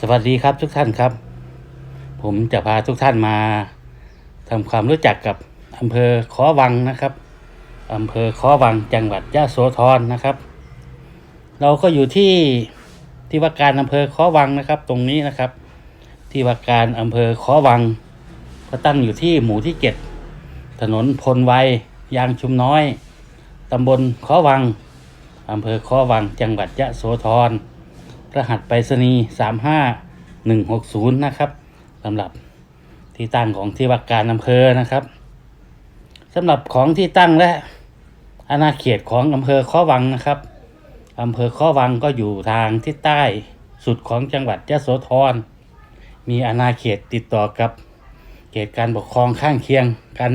สวัสดีครับทุกท่านครับ ผมจะพาทุกท่านมาทำความรู้จักกับอำเภอขอวังนะครับอำเภอขอวังจังหวัดยะโสธรนะครับ เราก็อยู่ที่ที่ว่าการอำเภอขอวังนะครับ ตรงนี้นะครับ ที่ว่าการอำเภอขอวัง ก็ตั้งอยู่ที่หมู่ที่เจ็ดถนนพลวัยยางชุมน้อยตำบลขอวังอำเภอขอวังจังหวัดยะโสธร รหัสไปรษณีย์สามห้าหนึ่งหกศูนย์นะครับสำหรับที่ตั้งของที่ว่าการอำเภอนะครับสำหรับของที่ตั้งและอาณาเขตของอำเภอข้อวังนะครับอำเภอข้อวังก็อยู่ทางทิศใต้สุดของจังหวัดยะโสธร มีอาณาเขตติดต่อกับเขตการปกครองข้างเคียงกัน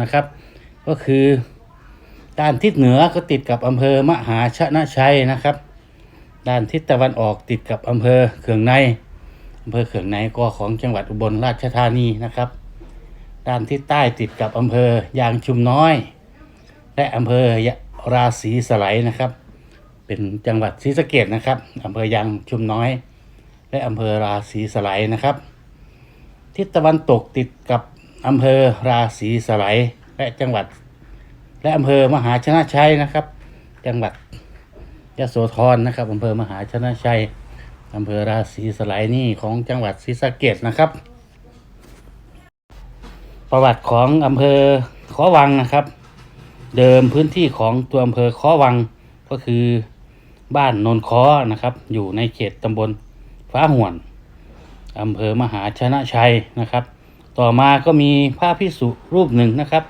นะครับ ก็คือด้านทิศเหนือก็ติดกับอำเภอมหาชนะชัยนะครับ ด้านทิศตะวันออกติดกับอำเภอเขืองในอำเภอเขืองในก็ของจังหวัดอุบลราชธานีนะครับ ด้านทิศใต้ติดกับอำเภอยางชุมน้อย และอำเภอยะราศีสไลนะครับ เป็นจังหวัดศรีสะเกดนะครับอำเภอยางชุมน้อย และอำเภอราศีสไลนะครับ ทิศตะวันตกติดกับอำเภอราศีสไลและจังหวัด และอำเภอมหาชนะชัยนะครับ จังหวัด ยโสธรนะครับอำเภอมหาชนะชัยอำเภอราศีสไลนี่ของจังหวัดศรีสะเกดนะครับ ประวัติของอำเภอขอวังนะครับ เดิมพื้นที่ของตัวอำเภอขอวังก็คือบ้านนนคอนะครับ อยู่ในเขตตำบลฟ้าห่วนอำเภอมหาชนะชัยนะครับ ต่อมาก็มีพระพิสุรูปหนึ่งนะครับ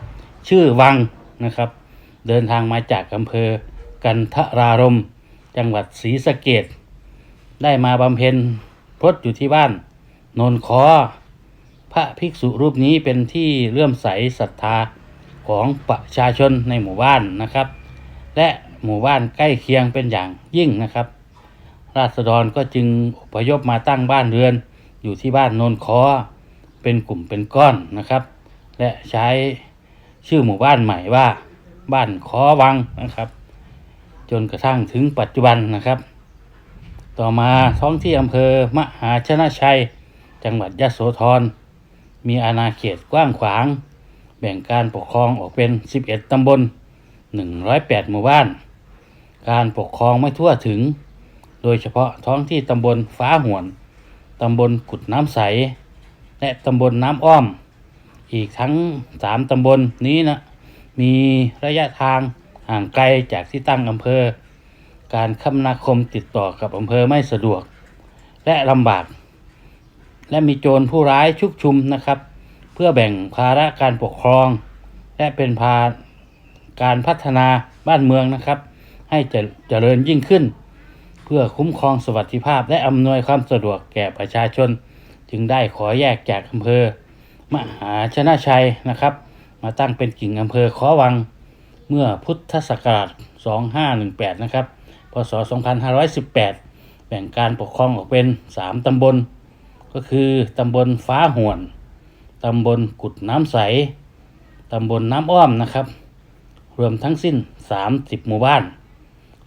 ชื่อวังนะครับ เดินทางมาจากอำเภอกันทรารม จังหวัดศรีสะเกดได้มาบำเพ็ญพรตอยู่ที่บ้านโนนคอ พระภิกษุรูปนี้เป็นที่เลื่อมใสศรัทธาของประชาชนในหมู่บ้านนะครับ และหมู่บ้านใกล้เคียงเป็นอย่างยิ่งนะครับ ราษฎรก็จึงอพยพมาตั้งบ้านเรือน อยู่ที่บ้านโนนคอ เป็นกลุ่มเป็นก้อนนะครับ และใช้ชื่อหมู่บ้านใหม่ว่าบ้านคอวังนะครับ จนกระทั่งถึงปัจจุบันนะครับ ต่อมาท้องที่อำเภอมหาชนะชัย จังหวัดยะโสธร มีอาณาเขตกว้างขวาง แบ่งการปกครองออกเป็น 11 ตำบล 108 หมู่บ้าน การปกครองไม่ทั่วถึง โดยเฉพาะท้องที่ตำบลฟ้าหวน ตำบลกุดน้ำใส และตำบลน้ำอ้อม อีกทั้ง 3 ตำบลนี้นะมีระยะทาง ห่างไกลจากที่ตั้งอำเภอ การคมนาคมติดต่อกับอำเภอไม่สะดวก และลำบาก และมีโจรผู้ร้ายชุกชุมนะครับ เพื่อแบ่งภาระการปกครอง และเป็นพาการพัฒนาบ้านเมืองนะครับ ให้จเจริญยิ่งขึ้น เพื่อคุ้มครองสวัสดิภาพ และอำนวยความสะดวกแก่ประชาชน จึงได้ขอแยกจากอำเภอ มหาชนะชัยนะครับ มาตั้งเป็นกิ่งอำเภอขอวัง เมื่อพุทธศักราช 2518 นะครับ พศ 2518 แบ่งการปกครองออกเป็น 3 ตำบล ก็คือตำบลฟ้าห่วน ตำบลกุดน้ำใส ตำบลน้ำอ้อมนะครับ รวมทั้งสิ้น 30 หมู่บ้าน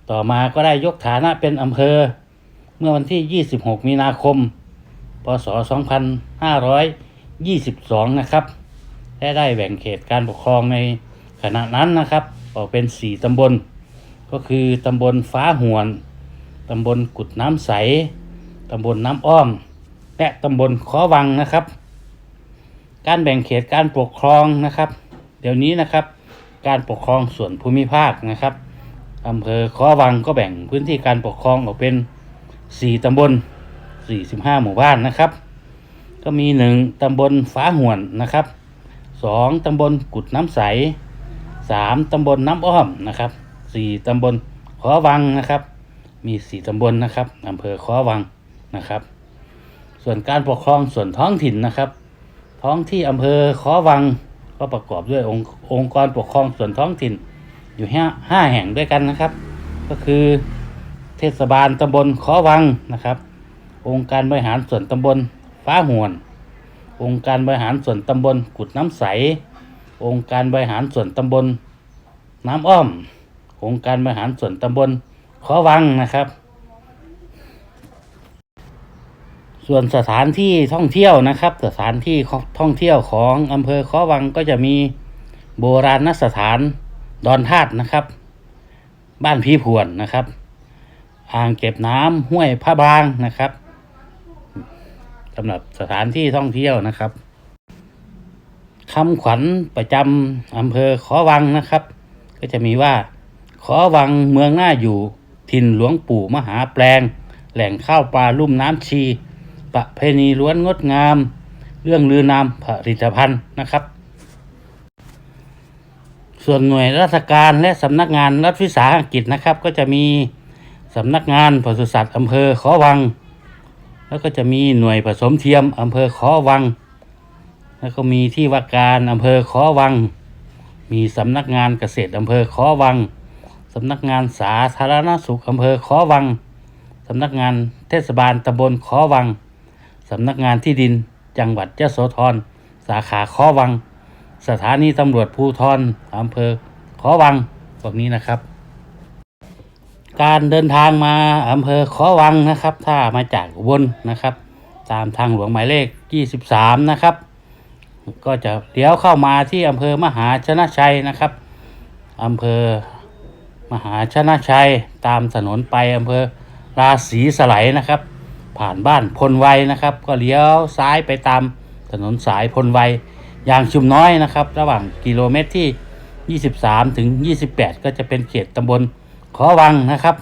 ต่อมาก็ได้ยกฐานะเป็นอำเภอ เมื่อวันที่ 26 มีนาคม พศ 2522 นะครับ และได้แบ่งเขตการปกครองใน ขณะนั้นนะครับออกเป็น4ตำบล ก็คือตำบลฟ้าหวนตำบลกุดน้ำใสตำบลน้ำอ้อม และตำบลขอวังนะครับ การแบ่งเขตการปกครองนะครับ เดี๋ยวนี้นะครับ การปกครองส่วนภูมิภาคนะครับอำเภอขอวังก็แบ่งพื้นที่การปกครองออกเป็น 4 ตำบล 45 หมู่บ้านนะครับ ก็มี 1 ตำบลฟ้าหวนนะครับ 2 ตำบลกุดน้ำใส 3ตำบลน้ำอ้อมนะครับ4ตำบลขอวังนะครับ มี4ตำบลนะครับอำเภอขอวังนะครับ ส่วนการปกครองส่วนท้องถิ่นนะครับ ท้องที่อำเภอขอวังก็ประกอบด้วยองค์องค์กรปกครองส่วนท้องถิ่นอยู่ห้าห้าแห่งด้วยกันนะครับ ก็คือเทศบาลตำบลขอวังนะครับ องค์การบริหารส่วนตำบลฟ้าหวน องค์การบริหารส่วนตำบลกุดน้ำใส องค์การบริหารส่วนตำบล น้ำอ้อม องค์การบริหารส่วนตำบลขอวังนะครับ ส่วนสถานที่ท่องเที่ยวนะครับ สถานที่ท่องเที่ยวของอำเภอค้อวังก็จะมีโบราณสถานดอนธาตุนะครับ บ้านพีพวนนะครับ อ่างเก็บน้ำห้วยพระบางนะครับสำหรับสถานที่ท่องเที่ยวนะครับ คำขวัญประจำอำเภอขอวังนะครับ ก็จะมีว่าขอวังเมืองหน้าอยู่ ถิ่นหลวงปู่มหาแปลง แหล่งข้าวปลาลุ่มน้ำชี ประเพณีล้วนงดงาม เรื่องลือนามผลิตภัณฑ์นะครับ ส่วนหน่วยราชการและสำนักงานรัฐวิสาหกิจนะครับ ก็จะมีสำนักงานปศุสัตว์อำเภอขอวัง แล้วก็จะมีหน่วยผสมเทียมอำเภอขอวัง แล้วก็มีที่ว่าการอำเภอขอวัง มีสำนักงานเกษตรอำเภอขอวังสำนักงานสาธารณสุขอำเภอขอวังสำนักงานเทศบาลตำบลขอวังสำนักงานที่ดินจังหวัดยะโสธรสาขาขอวัง สถานีตำรวจภูธรอำเภอขอวังพวกนี้นะครับ การเดินทางมาอำเภอขอวังนะครับ ถ้ามาจากอุบลนะครับ ตามทางหลวงหมายเลข 23 นะครับ ก็จะเลี้ยวเข้ามาที่อำเภอมหาชนะชัยนะครับอำเภอมหาชนะชัยตามถนนไปอำเภอราศีสไลนะครับ ผ่านบ้านพลไวยนะครับ ก็เลี้ยวซ้ายไปตามถนนสายพลไวยอย่างชุมน้อยนะครับ ระหว่างกิโลเมตรที่ 23 ถึง 28 ก็จะเป็นเขตตำบลขอวังนะครับ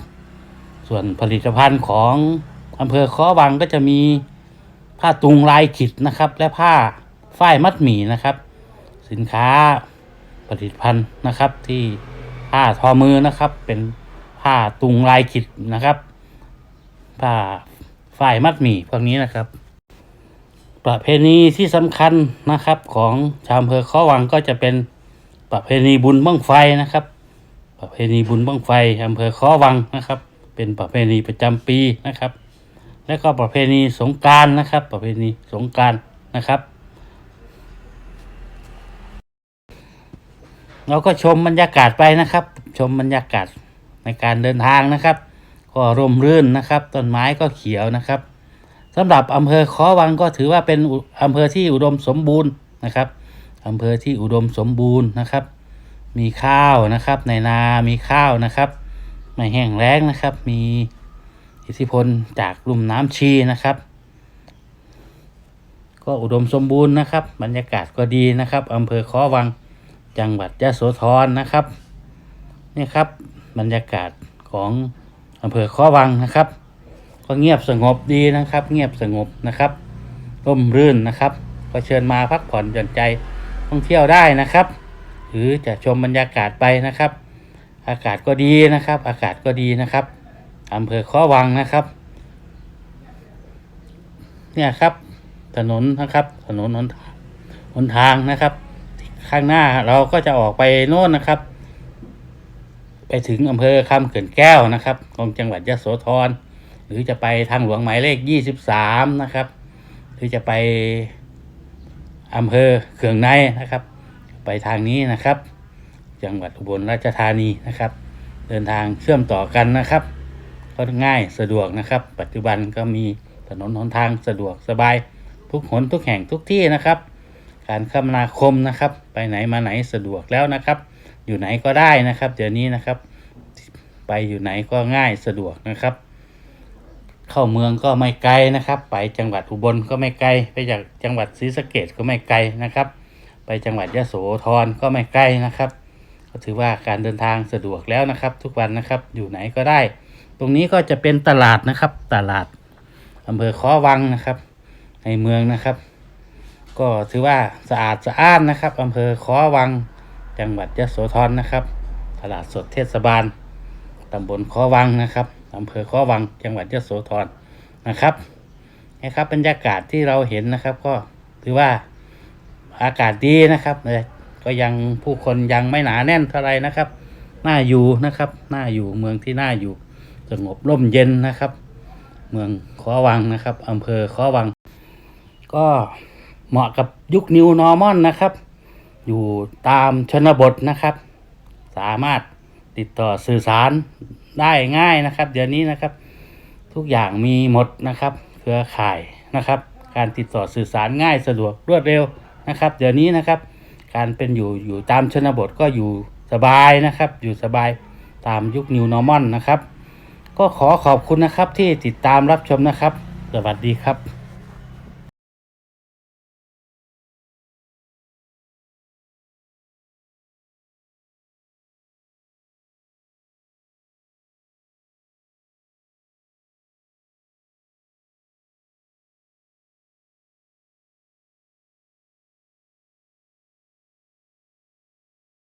ส่วนผลิตภัณฑ์ของอำเภอขอวังก็จะมีผ้าตุงลายขิดนะครับ และผ้า ฝ้ายมัดหมี่นะครับ สินค้าผลิตภัณฑ์นะครับที่ผ้าทอมือนะครับ เป็นผ้าตุงลายขิดนะครับ ผ้าฝ้ายมัดหมี่พวกนี้นะครับ ประเพณีที่สำคัญนะครับของชาวอำเภอข้อวังก็จะเป็นประเพณีบุญบั้งไฟนะครับ ประเพณีบุญบั้งไฟอำเภอข้อวังนะครับ เป็นประเพณีประจำปีนะครับ และก็ประเพณีสงการนะครับ ประเพณีสงการนะครับ เราก็ชมบรรยากาศไปนะครับ ชมบรรยากาศในการเดินทางนะครับ ก็ร่มรื่นนะครับต้นไม้ก็เขียวนะครับสำหรับอำเภอขอวังก็ถือว่าเป็นอำเภอที่อุดมสมบูรณ์นะครับอำเภอที่อุดมสมบูรณ์นะครับ มีข้าวนะครับ ในนา มีข้าวนะครับไม่แห้งแล้งนะครับ มีอิทธิพลจากลุ่มน้ำชีนะครับ ก็อุดมสมบูรณ์นะครับ บรรยากาศก็ดีนะครับอำเภอขอวัง จังหวัดยะโสธรนะครับ นี่ครับบรรยากาศของอำเภอขอวังนะครับ ก็เงียบสงบดีนะครับ เงียบสงบนะครับร่มรื่นนะครับ ก็เชิญมาพักผ่อนหย่อนใจท่องเที่ยวได้นะครับ หรือจะชมบรรยากาศไปนะครับ อากาศก็ดีนะครับ อากาศก็ดีนะครับอำเภอข้อวังนะครับ เนี่ยครับ ถนนนะครับ ถนนหนหนทางนะครับ ข้างหน้าเราก็จะออกไปโน่นนะครับ ไปถึงอำเภอคำเขื่อนแก้วนะครับของจังหวัดยะโสธรหรือจะไปทางหลวงหมายเลขยี่สิบสามนะครับ หรือจะไปอำเภอเขื่องในนะครับ ไปทางนี้นะครับ จังหวัดอุบลราชธานีนะครับ เดินทางเชื่อมต่อกันนะครับก็ง่ายสะดวกนะครับ ปัจจุบันก็มีถนนหนทางสะดวกสบายทุกหนทุกแห่งทุกที่นะครับ การคมนาคมนะครับ ไปไหนมาไหนสะดวกแล้วนะครับ อยู่ไหนก็ได้นะครับ เดี๋ยวนี้นะครับ ไปอยู่ไหนก็ง่ายสะดวกนะครับ เข้าเมืองก็ไม่ไกลนะครับ ไปจังหวัดอุบลก็ไม่ไกล ไปจากจังหวัดศรีสะเกดก็ไม่ไกลนะครับ ไปจังหวัดยะโสธรก็ไม่ไกลนะครับ ก็ถือว่าการเดินทางสะดวกแล้วนะครับ ทุกวันนะครับ อยู่ไหนก็ได้ ตรงนี้ก็จะเป็นตลาดนะครับ ตลาดอำเภอค้อวังนะครับ ในเมืองนะครับ ก็ถือว่าสะอาดสะอ้านนะครับอำเภอค้อวังจังหวัดยะโสธรนะครับ ตลาดสดเทศบาลตำบลค้อวังนะครับอำเภอค้อวังจังหวัดยะโสธรนะครับนี่ครับบรรยากาศที่เราเห็นนะครับ ก็ถือว่าอากาศดีนะครับเลยก็ยังผู้คนยังไม่หนาแน่นเท่าไรนะครับน่าอยู่นะครับน่าอยู่เมืองที่น่าอยู่สงบร่มเย็นนะครับ เมืองขอวังนะครับอำเภอขอวัง ก็ เหมาะกับยุคนิวนอร์มอนนะครับ อยู่ตามชนบทนะครับ สามารถติดต่อสื่อสารได้ง่ายนะครับ เดี๋ยวนี้นะครับ ทุกอย่างมีหมดนะครับ เครือข่ายนะครับ การติดต่อสื่อสารง่ายสะดวกรวดเร็วนะครับ เดี๋ยวนี้นะครับ การเป็นอยู่อยู่ตามชนบทก็อยู่สบายนะครับ อยู่สบายตามยุค New Normal นะครับ ก็ขอขอบคุณนะครับที่ติดตามรับชมนะครับ สวัสดีครับ